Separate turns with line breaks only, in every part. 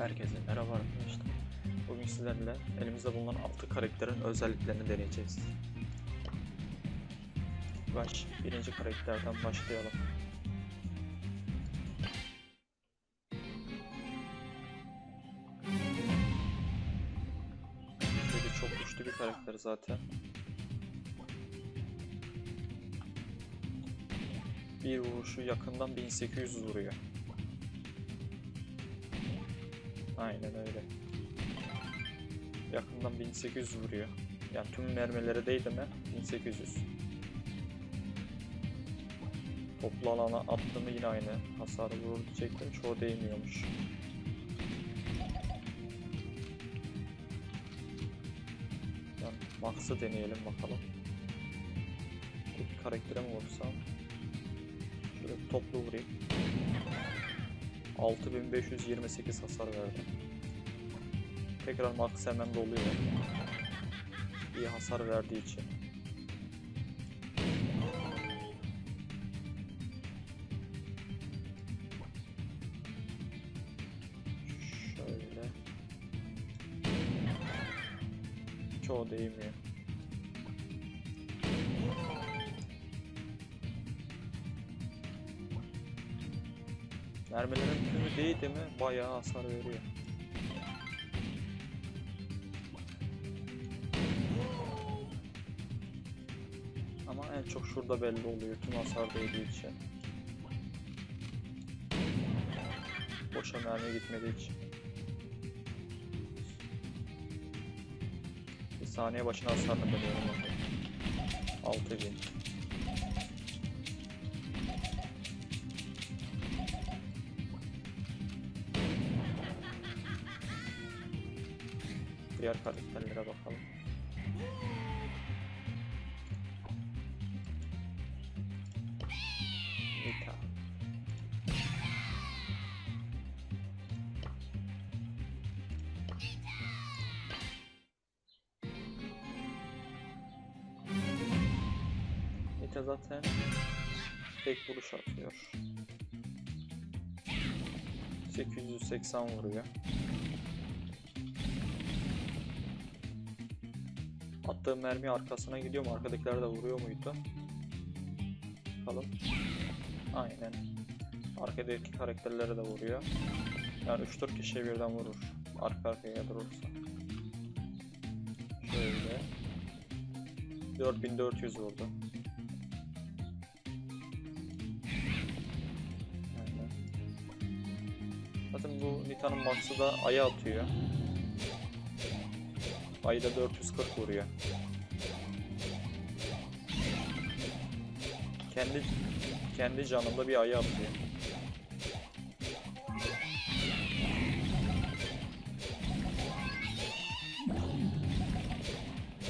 Herkese merhaba arkadaşlar. Bugün sizlerle elimizde bulunan 6 karakterin özelliklerini deneyeceğiz. Baş, birinci karakterden başlayalım. Şöyle çok güçlü bir karakter zaten. Bir vuruşu yakından 1800 vuruyor. Aynen öyle. Yakından 1800 vuruyor. Yani tüm mermilere değdi mi 1800. Toplu alana attı mı yine aynı hasarı vurur diyecektim. Çoğu değmiyormuş. Yani Max'ı deneyelim bakalım. Bir karaktere mi vursam? Şöyle toplu vurayım. 6528 hasar verdi. Tekrar max hemen doluyor. İyi hasar verdiği için. Şöyle. Çoğu değmiyor. Mermilerin tümü değdi mi bayağı hasar veriyor. Ama en çok şurada belli oluyor tüm hasar değdiği için. Boşa mermi gitmediği için. Bir saniye başına hasarını dönüyorum bakayım. 6000. Diğer karakterlere bakalım. Nita. Nita zaten tek vuruş atıyor. 880 vuruyor. Attığım mermi arkasına gidiyor mu? Arkadakiler de vuruyor muydu? Bakalım. Aynen. Arkadaki karakterlere de vuruyor. Yani 3-4 kişiye birden vurur. Arka arkaya durursa. Şöyle. 4400 vurdu. Aynen. Zaten bu Nita'nın max'ı da aya atıyor. Ayda 440 vuruyor. Kendi kendi canında bir ayı atıyor.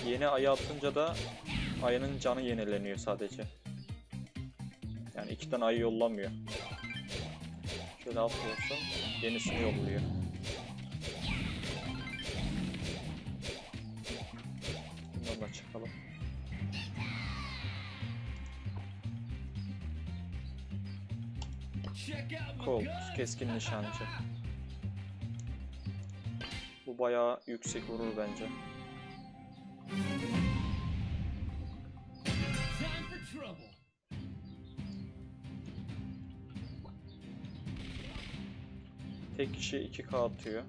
Yeni ayı atınca da ayının canı yenileniyor sadece. Yani iki tane ayı yollamıyor. Şöyle atıyorsun, yenisini yolluyor. Colt, keskin nişancı. Bu bayağı yüksek vurur bence. Tek kişi 2K atıyor.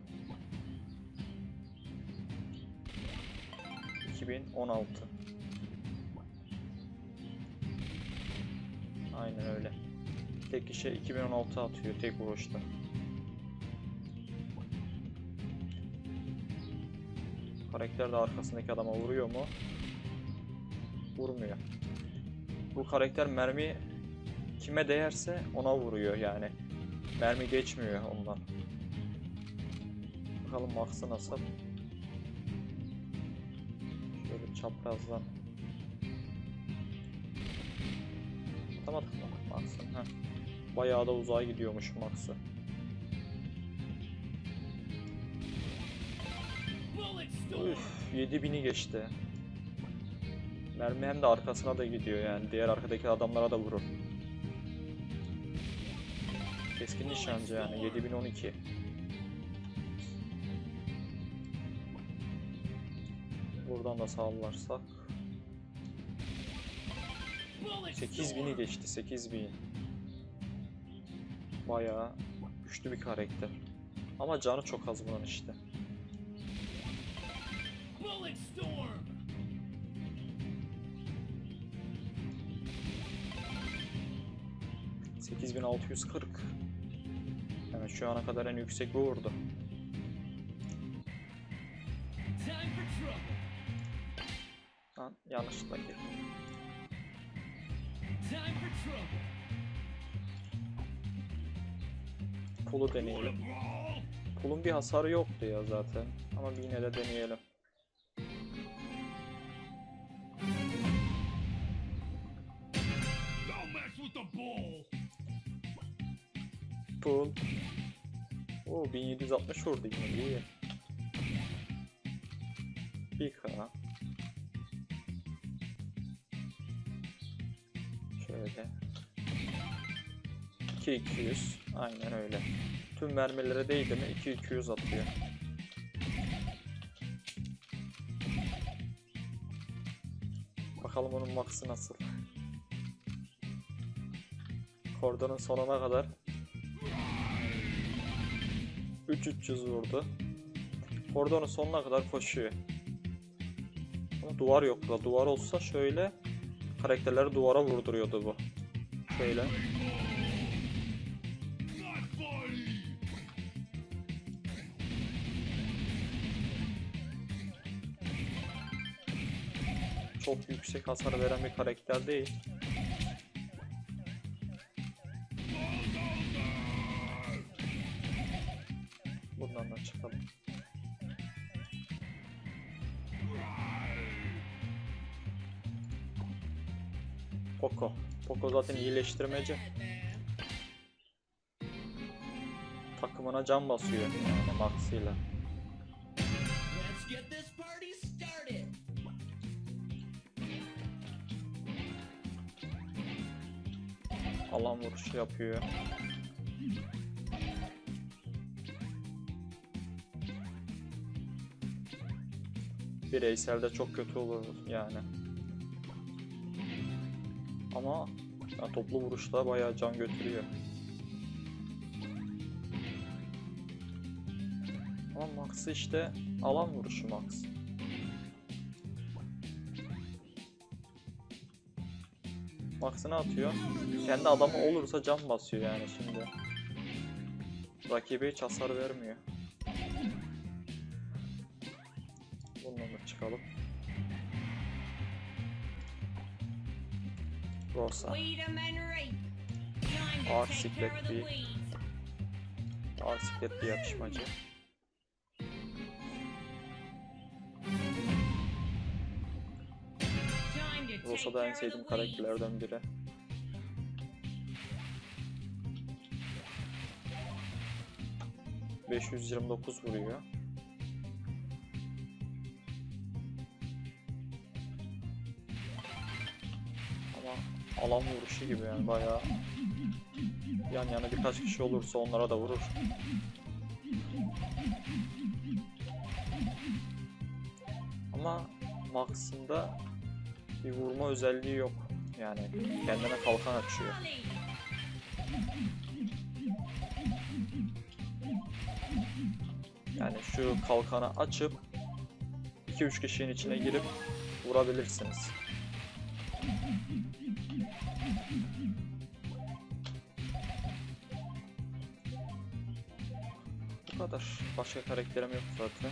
2016. Aynen öyle. Tek kişi 2016 atıyor tek vuruşta. Karakter de arkasındaki adama vuruyor mu? Vurmuyor. Bu karakter mermi kime değerse ona vuruyor yani. Mermi geçmiyor ondan. Bakalım Max'ı nasıl? Şöyle çaprazdan. atamadık mı? Baksın. Bayağı da uzağa gidiyormuş
Matsu.
Üf, 7000'i geçti. Mermi hem de arkasına da gidiyor yani. Diğer arkadaki adamlara da vurur. Keskin nişancı yani 7012. Buradan da sallarsak
Bullet
8000'i
storm.
geçti 8000. Bayağı güçlü bir karakter. Ama canı çok az bunun işte.
Bullet storm.
%8640. 8640. Evet şu ana kadar en yüksek bu vurdu. Lan yanlışlıkla girdim.
Time for trouble.
Pulu deneyelim. Pulun bir hasarı yoktu ya zaten. Ama yine de deneyelim. Pul. Oo 1760 vurdu yine iyi. 1k. Şöyle. 2200. Aynen öyle. Tüm mermilere değdi mi 2200 atıyor. Bakalım onun max'ı nasıl. Kordonun sonuna kadar 3300 vurdu. Kordonun sonuna kadar koşuyor. Ama duvar yok burada. Duvar olsa şöyle karakterleri duvara vurduruyordu bu. Şöyle. Çok yüksek hasar veren bir karakter değil. Bundan da çıkalım. Poco. Poco zaten iyileştirmeci. Takımına can basıyor yani
started.
Alan vuruşu yapıyor. Bireyselde çok kötü olur yani. Ama ya toplu vuruşta bayağı can götürüyor. Ama Max'ı işte alan vuruşu Max. Max'ını atıyor. Kendi adamı olursa can basıyor yani şimdi. Rakibe hiç hasar vermiyor. Bundan da çıkalım.
Rape. Time
Ağır siklet bir-. Ağır.
Time to take
Rosa da en sevdiğim karakterlerden biri. ...529 vuruyor. Alan vuruşu gibi yani bayağı... ...yan yana birkaç kişi olursa onlara da vurur. Ama Max'ında bir vurma özelliği yok. Yani kendine kalkan açıyor. Yani şu kalkanı açıp 2-3 kişinin içine girip vurabilirsiniz. Kadar. Başka karakterim yok zaten.